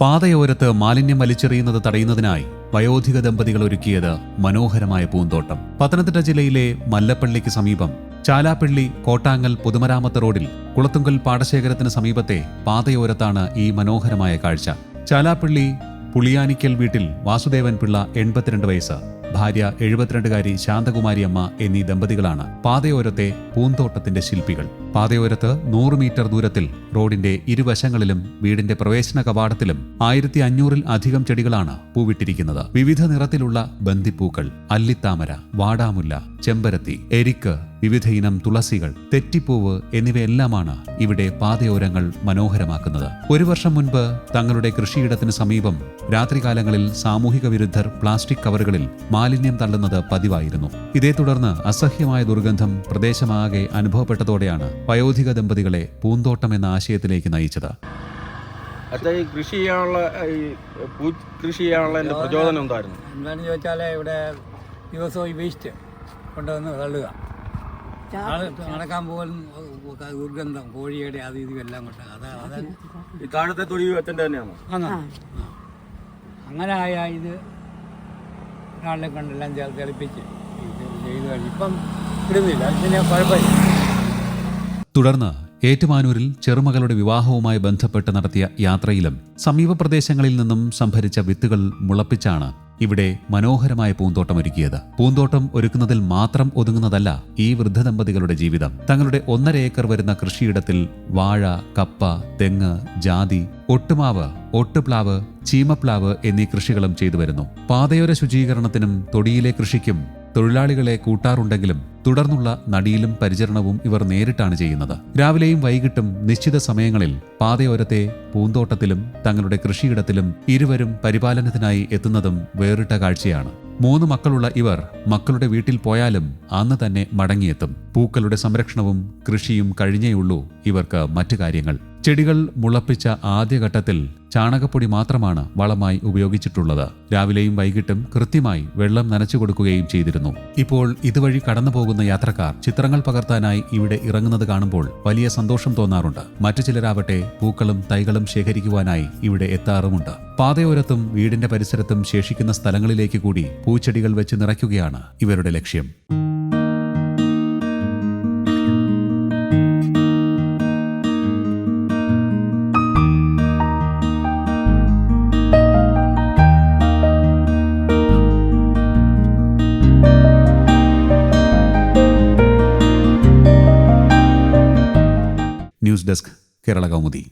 പാതയോരത്ത് മാലിന്യം വലിച്ചെറിയുന്നത് തടയുന്നതിനായി വയോധിക ദമ്പതികൾ ഒരുക്കിയത് മനോഹരമായ പൂന്തോട്ടം. പത്തനംതിട്ട ജില്ലയിലെ മല്ലപ്പള്ളിക്ക് സമീപം ചാലാപ്പള്ളി കോട്ടാങ്ങൽ പൊതുമരാമത്ത് റോഡിൽ കുളത്തുങ്കൽ പാടശേഖരത്തിന് സമീപത്തെ പാതയോരത്താണ് ഈ മനോഹരമായ കാഴ്ച. ചാലാപ്പള്ളി പുളിയാനിക്കൽ വീട്ടിൽ വാസുദേവൻ പിള്ള എൺപത്തിരണ്ട് വയസ്സ്. ഭാര്യ എഴുപത്തിരണ്ടുകാരി ശാന്തകുമാരിയമ്മ എന്നീ ദമ്പതികളാണ് പാതയോരത്തെ പൂന്തോട്ടത്തിന്റെ ശില്പികൾ. പാതയോരത്ത് നൂറ് മീറ്റർ ദൂരത്തിൽ റോഡിന്റെ ഇരുവശങ്ങളിലും വീടിന്റെ പ്രവേശന കവാടത്തിലും ആയിരത്തി അഞ്ഞൂറിൽ അധികം ചെടികളാണ് പൂവിട്ടിരിക്കുന്നത്. വിവിധ നിറത്തിലുള്ള ബന്ദിപ്പൂക്കൾ അല്ലിത്താമര വാടാമുല്ല ചെമ്പരത്തി എരിക്ക് വിവിധ ഇനം തുളസികൾ തെറ്റിപ്പൂവ് എന്നിവയെല്ലാമാണ് ഇവിടെ പാതയോരങ്ങൾ മനോഹരമാക്കുന്നത്. ഒരു വർഷം മുൻപ് തങ്ങളുടെ കൃഷിയിടത്തിന് സമീപം രാത്രികാലങ്ങളിൽ സാമൂഹിക വിരുദ്ധർ പ്ലാസ്റ്റിക് കവറുകളിൽ മാലിന്യം തള്ളുന്നത് പതിവായിരുന്നു. ഇതേ തുടർന്ന് അസഹ്യമായ ദുർഗന്ധം പ്രദേശമാകെ അനുഭവപ്പെട്ടതോടെയാണ് വയോധിക ദമ്പതികളെ പൂന്തോട്ടം എന്ന ആശയത്തിലേക്ക് നയിച്ചത്. അച്ഛാ ഈ കൃഷി ചെയ്യാനുള്ള ഈ പൂ കൃഷി ചെയ്യാനുള്ള എന്റെ പ്രചോദനം എന്തായിരുന്നു? എന്താണെന്ന് ചോദിച്ചാൽ ഇവിടെ ദിവസവും ഈ വേസ്റ്റ് കൊണ്ടുവന്ന് തള്ളുക. നടക്കാൻ പോലും ദുർഗന്ധം കോഴിയുടെ അത് ഇതും എല്ലാം കൊണ്ട്. അതാ ഈ താഴത്തെ തൊഴി അച്ഛന്റെ തന്നെയാണോ? ആ. അങ്ങനെ ആയ ഇത് ഒരാളെ കണ്ടെല്ലാം ചേർത്ത് തെളിപ്പിച്ച് ഇത് കഴിഞ്ഞു. ഇപ്പം ഇടുന്നില്ല ഇതിന് കുഴപ്പമില്ല. തുടർന്ന് ഏറ്റുമാനൂരിൽ ചെറുമകളുടെ വിവാഹവുമായി ബന്ധപ്പെട്ട് നടത്തിയ യാത്രയിലും സമീപ പ്രദേശങ്ങളിൽ നിന്നും സംഭരിച്ച വിത്തുകൾ മുളപ്പിച്ചാണ് ഇവിടെ മനോഹരമായ പൂന്തോട്ടം ഒരുക്കിയത്. പൂന്തോട്ടം ഒരുക്കുന്നതിൽ മാത്രം ഒതുങ്ങുന്നതല്ല ഈ വൃദ്ധ ദമ്പതികളുടെ ജീവിതം. തങ്ങളുടെ ഒന്നര ഏക്കർ വരുന്ന കൃഷിയിടത്തിൽ വാഴ കപ്പ തെങ്ങ് ജാതി ഒട്ടുമാവ് ഒട്ടുപ്ലാവ് ചീമപ്ലാവ് എന്നീ കൃഷികളും ചെയ്തു വരുന്നു പാതയോര ശുചീകരണത്തിനും തൊടിയിലെ കൃഷിക്കും തൊഴിലാളികളെ കൂട്ടാറുണ്ടെങ്കിലും തുടർന്നുള്ള നടിയിലും പരിചരണവും ഇവർ നേരിട്ടാണ് ചെയ്യുന്നത്. രാവിലെയും വൈകിട്ടും നിശ്ചിത സമയങ്ങളിൽ പാതയോരത്തെ പൂന്തോട്ടത്തിലും തങ്ങളുടെ കൃഷിയിടത്തിലും ഇരുവരും പരിപാലനത്തിനായി എത്തുന്നതും വേറിട്ട കാഴ്ചയാണ്. മൂന്ന് മക്കളുള്ള ഇവർ മക്കളുടെ വീട്ടിൽ പോയാലും അന്ന് തന്നെ മടങ്ങിയെത്തും. പൂക്കളുടെ സംരക്ഷണവും കൃഷിയും കഴിഞ്ഞേയുള്ളൂ ഇവർക്ക് മറ്റു കാര്യങ്ങൾ. ചെടികൾ മുളപ്പിച്ച ആദ്യഘട്ടത്തിൽ ചാണകപ്പൊടി മാത്രമാണ് വളമായി ഉപയോഗിച്ചിട്ടുള്ളത്. രാവിലെയും വൈകിട്ടും കൃത്യമായി വെള്ളം നനച്ചു കൊടുക്കുകയും ചെയ്തിരുന്നു. ഇപ്പോൾ ഇതുവഴി കടന്നു പോകുന്ന യാത്രക്കാർ ചിത്രങ്ങൾ പകർത്താനായി ഇവിടെ ഇറങ്ങുന്നത് കാണുമ്പോൾ വലിയ സന്തോഷം തോന്നാറുണ്ട്. മറ്റു ചിലരാവട്ടെ പൂക്കളും തൈകളും ശേഖരിക്കുവാനായി ഇവിടെ എത്താറുമുണ്ട്. പാതയോരത്തും വീടിന്റെ പരിസരത്തും ശേഷിക്കുന്ന സ്ഥലങ്ങളിലേക്ക് കൂടി പൂച്ചെടികൾ വെച്ച് നിറയ്ക്കുകയാണ് ഇവരുടെ ലക്ഷ്യം. ഡെസ്ക് കേരള കൗമുദി